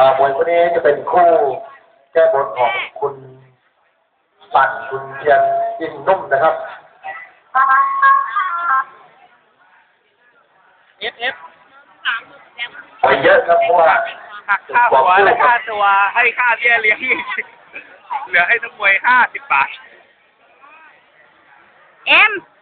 อ่ามวยคู่นี้จะเป็นคู่แก้บนของคุณปั่นคุณเทียนอินนุ่มนะครับเอฟเอฟไปเยอะครับเพราะว่าหักค่าหัวและค่าตัวให้ค่าเบี้ยเลี้ยงอีกเหลือให้นักมวยห้าสิบบาท เอ็มไม่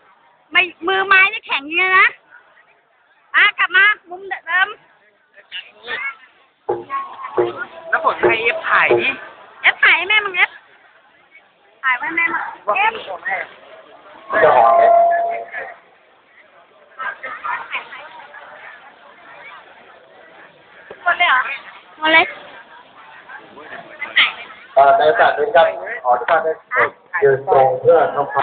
อ่าในโอกาสนี้ครับขอทุกท่านได้ยืนตรงเพื่อทำความ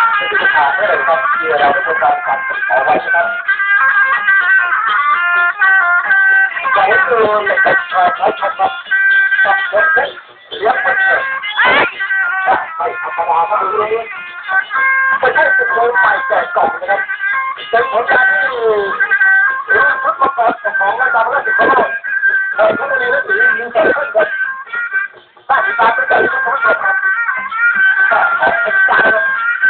ลือดใหม่ครับแล้วก็เปิดครับใช่คนที่ใจแต่เขาไม่รู้ได้ครับก็ดูหน้าดูตาแล้วไม่ได้ก็จะเป็นคนบ้าตาเลยครับจับเฮ้ยเฮ้ยปล่อยตาไปเลยวันนี้มาเลยรู้สึกว่าเรา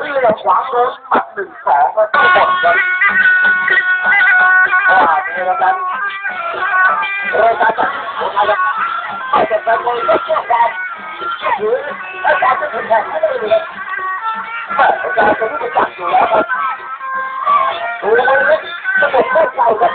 ไม่ทันเลยขวาโดนหมัดหนึ่งสองก็ต้องหมดครับว่าเป็นอะไรกันรายการจัดของไทยครับไม่จะเป็นคนก็เชื่อความหรืออาจารย์จะถึงแข่งไม่ได้เลยครับอาจารย์จะรู้จักอยู่แล้วครับดูมันเล็กจะหมดเลือดใจครับ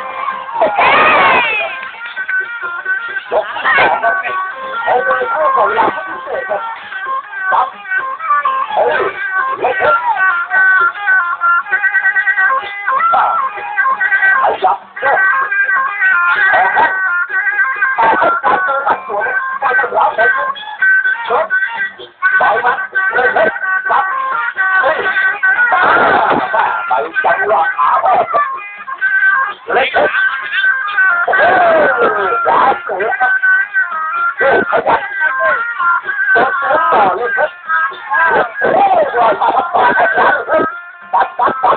lại chẳng là lấy hết đã sửa hết hết hết hết hết hết hết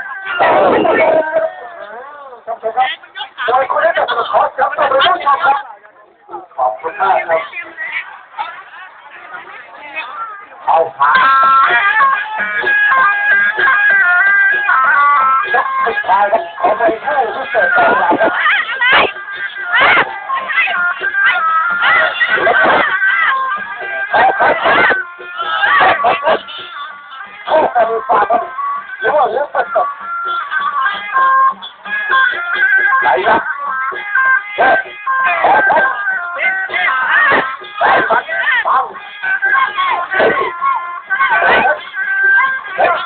hầu hạ đất thịt thai đất có mấy thứ rất là cao lại đất Hãy subscribe cho kênh Ghiền Mì Gõ Để không bỏ lỡ những video hấp dẫn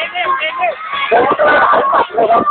Evet, evet.